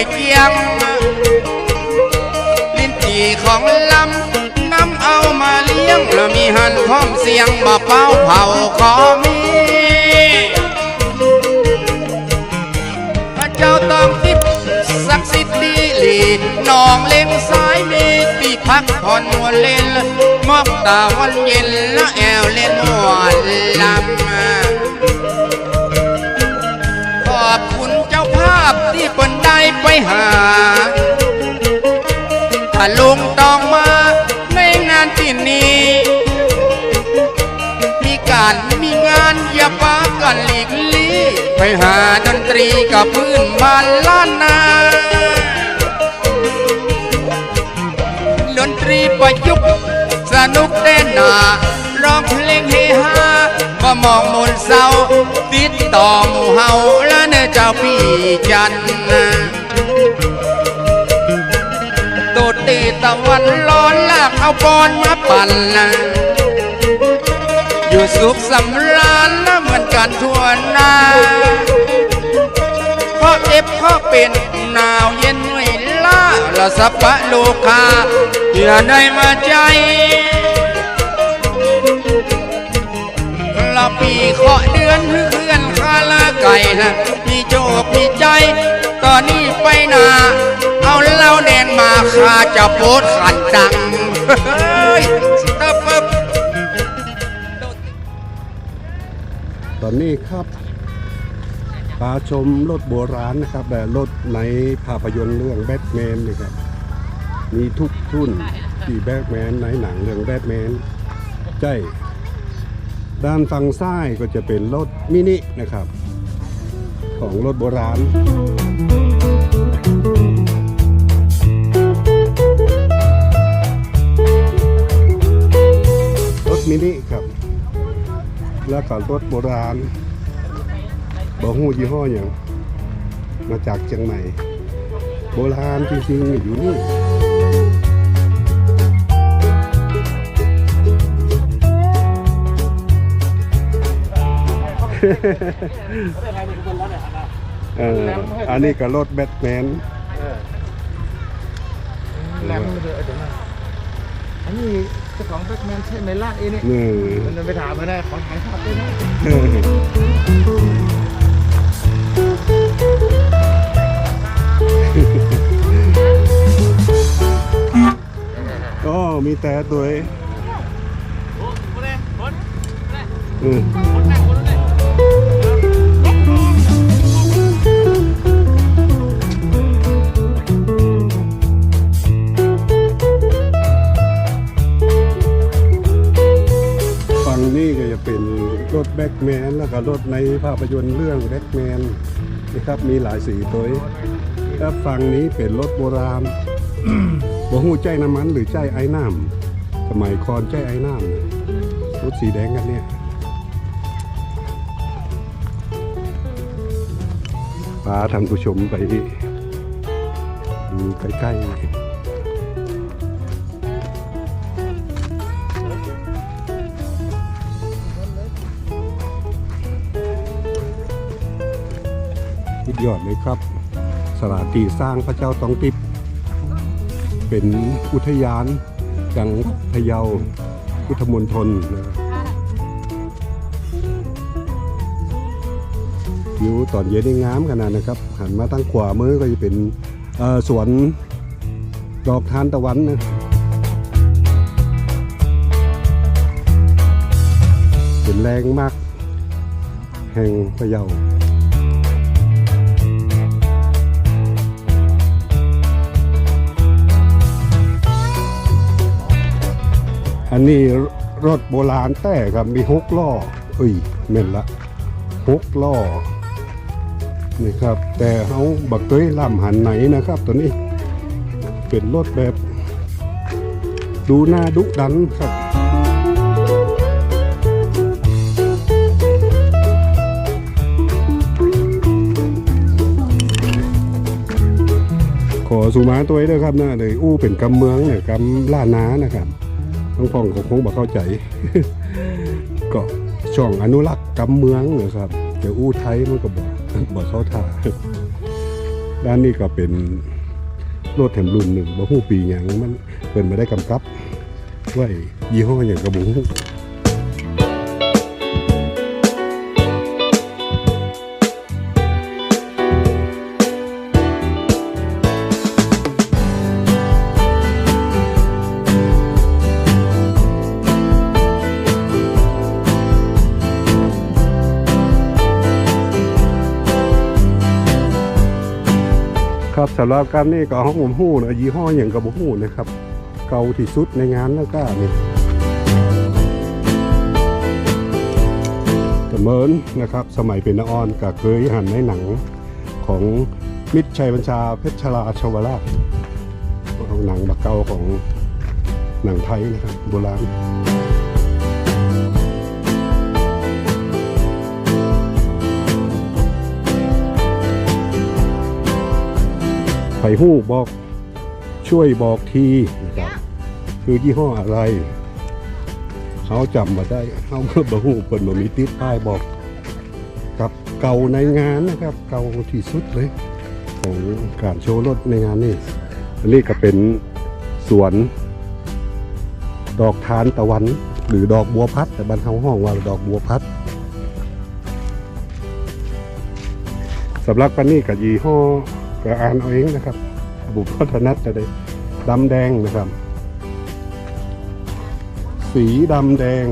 วยเกียงลิ้นจี่ของลำน้ำเอามาเลี้ยงแล้วมีหันพร้อมเสียงบ่เป้าเผาขอมีพระเจ้าต้องทิพย์ศักดิ์สิทธิ์ดีลีนองเล่งสายมีปีพักผ่อนวนเล่นมอกตาวันเย็นและแอวเล่นมวนลำขอบคุณเจ้าภาพที่เปิน ไปหาถ้าลุงต้องมาในงานที่นี้ มีการมีงานอย่าปากันหลีกลี่ ไปหาดนตรีกับพื้นบ้านล้านนาดนตรีประยุกต์สนุกเต้นหนา ร้องเพลงเฮฮาก็มองมนเศร้าติดต่อหมู่เฮาและเนเจ้าพี่จันทร์ ตะวันร้อนลากเอาบอลมาปั่นนะอยู่สุขสำราญนะเหมือนกันทั่วหน้าเพราะเจ็บเพราะเป็นหนาวเย็นไม่ล้าเราสัพพะโลกาอย่าได้มาใจเราปีเคาะเดือนเพื่อนคาลาไก่นะมีโจกมีใจ ตอนนี้ไปนา เอาเล้าแดงมาคาจะโพดขันดังตะปึ๊บตอนนี้ครับปาชมรถโบราณนะครับแบบรถในภาพยนตร์เรื่องแบทแมนนี่ครับ มีทุกทุ่นที่แบทแมนในหนังเรื่องแบทแมนใช่ด้านฝั่งซ้ายก็จะเป็นรถมินินะครับ ของรถโบราณ แล้วก็รถโบราณบอกหูยี่ห้ออย่างมาจากเชียงใหม่ โบราณจริงๆอยู่นี่เอออันนี้ก็รถแบทแมนแหลมมันเลยเดี๋ยวนะอันนี้เจ้าของแบ็คแมนใช่ไหมล่ะเอ้นี่นี่มันไปถามมาได้ขอถ่ายภาพด้วยนะเออก็มีแต่ตัวเองอืม บ็กแมนแล้วก็รถในภาพยนตร์เรื่องแบ็กแมนนะครับมีหลายสีตัวเองแล้วฝั่งนี้เป็นรถโบราณบ่หูใจน้ำมันหรือใจไอ้น้ำสมัยคอนใจไอ้น้ำรถสีแดงกันเนี่ยพาท่านผู้ชมไปดูใกล้ๆ ยอดเลยครับ สถานที่สร้างพระเจ้าตองติบเป็นอุทยานจังพะเยาพุทธมณฑลนะครับวิวตอนเย็นนี่งามขนาดนะครับ หันมาทางขวามือก็จะเป็นสวนดอกทานตะวันนะเป็นแรงมาก แห่งพะเยา อันนี้รถโบราณแต่ครับมีหกล้อเอ้ยเม่นละหกล้อนี่ครับ แต่เขาบักเตยล่ำหันไหนนะครับ ตัวนี้เป็นรถแบบดูหน้าดุดันครับขอสุมาตัวเองด้วยครับนะเลยอู้เป็นกำเมืองเนี่ยกำล่านานะครับ ทั้งฟองเขาคงบอกเข้าใจ ก็ช่องอนุรักษ์กำเมืองนะครับเดี๋ยวอู้ไทยมันก็บอกบอกเข้าท่าด้านนี้ก็เป็นรถแถมรุ่นหนึ่งบ่ฮู้ปีอยังมันเพิ่นมาได้กำกับไว้ยี่ห้ออย่างกระบุ้ ครับสำหรับการนี่ก็ห้องผมหู้นะยี่ห้ออย่างกับหู้นะครับ เก่าที่สุดในงานแล้วก็นี่เมินนะครับ สมัยเป็นนออนก็เคยหันในหนังของมิตรชัยบัญชาเพชรชลาชวราชหนังบักเก่าของหนังไทยนะครับโบราณ ไผ่หู้บอกช่วยบอกทีนะครับ คือยี่ห้ออะไรเขาจำมาได้เขาเมื่อบหูเปิดมามีติดป้ายบอกกับเก่าในงานนะครับ เก่าที่สุดเลย ของการโชว์รถในงานนี่อันนี้ก็เป็นสวน ดอกทานตะวัน หรือดอกบัวพัด แต่บ้านเขาห้องว่าดอกบัวพัดสำหรับปันนี้กับยี่ห้อ ก็อ่านเอาเองนะครับบุพพนัทจะได้ดำแดงนะครับ สีดำแดง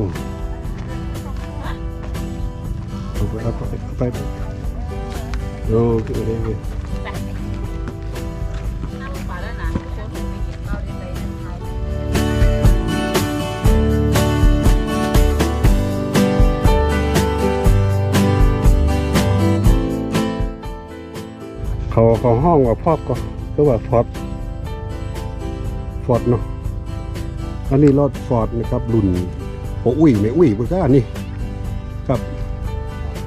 เอาไปเอาไปเอาไปโอเค ขาเขาห้องว่าพอดก็ก็ว่าฟอดฟอดเนาะอันนี้รถฟอร์ดนะครับรุ่นโอ้อุ้ยไม่อุ้ยเพื่อนก็อันนี้ครับ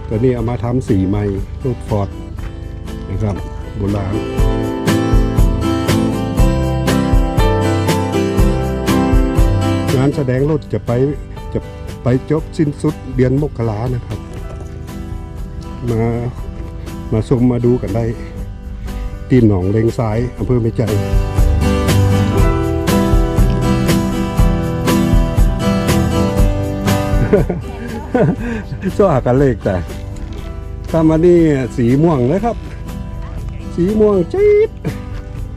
ตัวนี้เอามาทำสีใหม่รถฟอร์ดนะครับโบราณงานแสดงรถจะไปจะไปจบสิ้นสุดเดือนมกรานะครับ มามาชมมาดูกันได้ ที่หนองเลงซ้ายอำเภอไม่ใจสว่ากันเลขแต่ถ้ามานี่สีม่วงเลยครับ สีม่วงจี๊ด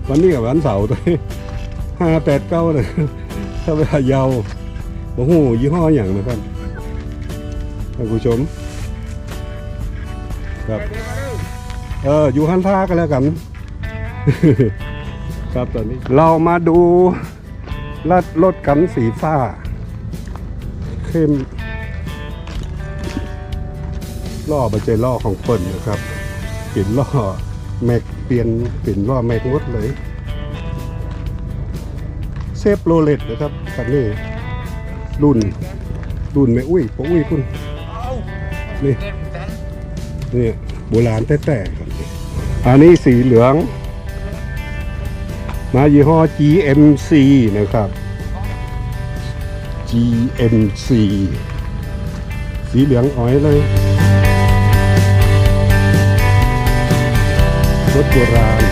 วันนี้กับวันเสาร์ตัวห้าแปดเก้าเลยถ้าเวลายาวบ่หูยี่ห้ออย่างนะครับท่านผู้ชม ครับ เอออยู่หันท่ากันแล้วกัน ครับตอนนี้เรามาดูรถรถกันสีฟ้า เข้มล่อบาเจล่อของเปิ่นนะครับเปลี่ยนล่อแม็กเปลี่ยนเปลี่ยนล่อแม็กงดเลยเซฟโรเลตนะครับคันนี้รุ่นรุ่นแม่อุ้ยปะอุ้ยคุณนี่นี่โบราณแต่แต่ครับ อันนี้สีเหลือง มายี่ห้อ GMC นะครับ GMC สีเหลืองอ้อยเลย รถโบราณ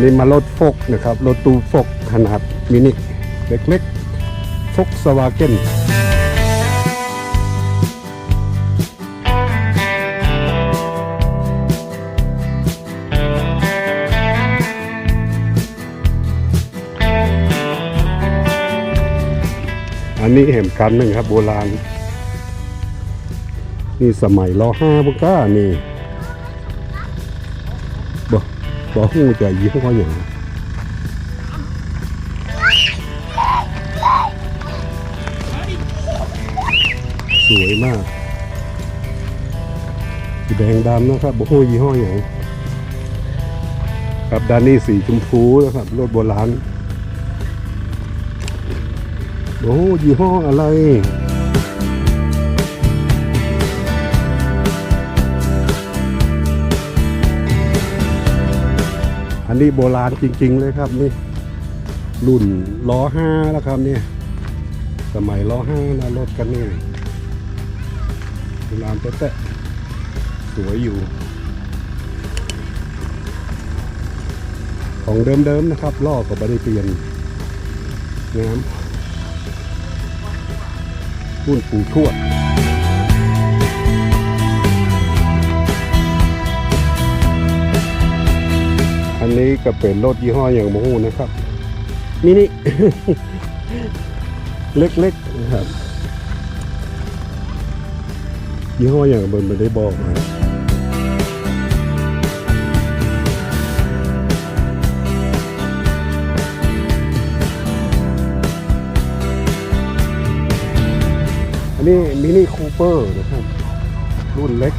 นี่มารถฟกนะครับ รถตู้ฟกขนาดมินิ เล็กๆ ฟกสวาเก้น อันนี้เห็นกันหนึ่งครับ โบราณ นี่สมัยรอห้าบุก้านี่บ่บ่หูจะยี่ห้ออย่างสวยมากสีแดงดำนะครับบ่หูยี่ห้ออย่างครับด้านนี้สีชมพูนะครับรถโบราณ โอ้ยี่ห้ออะไร อันนี้โบราณจริง ๆ เลยครับนี่ รุ่นล้อห้าแล้วครับเนี่ย สมัยล้อห้านะรถกันนี่รามแตะๆสวยอยู่ ของเดิม ๆ นะครับล่อก็ไม่ได้เปลี่ยนน้ำรุ่ นปู่ทวดอันนี้ก็เป็นรถยี่ห้ออย่างโมโหนะครับมินิเล็กๆนะครับยี่ห้ออย่างมันไม่ได้บอกนะ นนี้มินิคูเปอร์นะครับ รุ่นเล็กค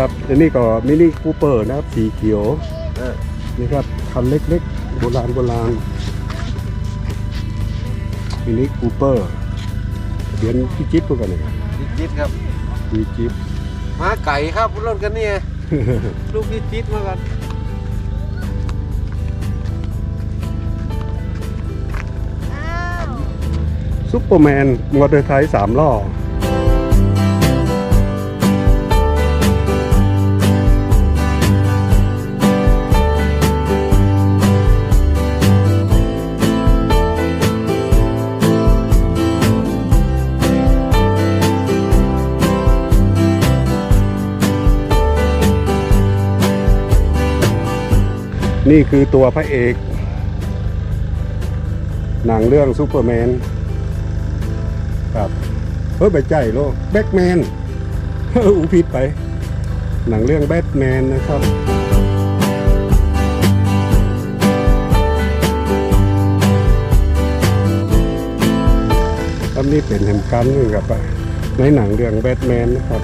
รับอันนี้ก็มินิคูเปอร์นะครับ สีเขียวเออนี่ครับคันเล็กๆ โบราณโบราณ มินิคูเปอร์ทะเบียนพี่จิ๊บตัวกันเลยพี่จิ๊ดครับพี่จิ๊บมาไก่ครับรถกันเนี่ยลูกพี่จิ๊ดมากันซุปเปอร์แมนมอเตอร์ไซค์สามล้อ นี่คือตัวพระเอก หนังเรื่องซูเปอร์แมน ครับเฮ้ยไปใจโลกแบทแมนเฮ้ยอูผิดไป หนังเรื่องแบทแมนนะครับอันนี้เป็นแฮมกันนึงครับในหนังเรื่องแบทแมนนะครับ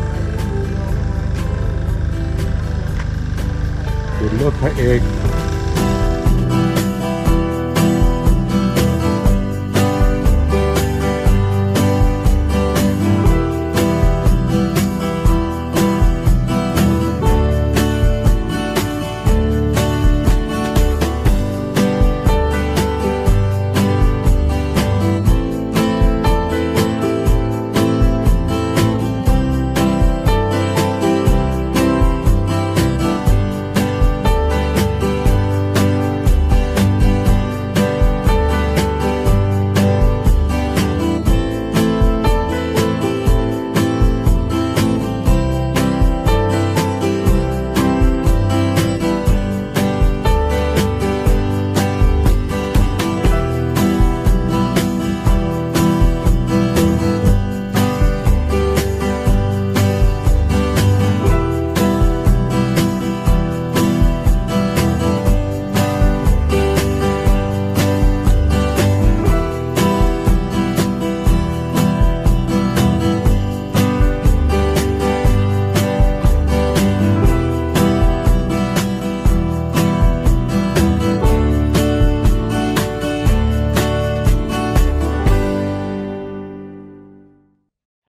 เป็นรถพระเอก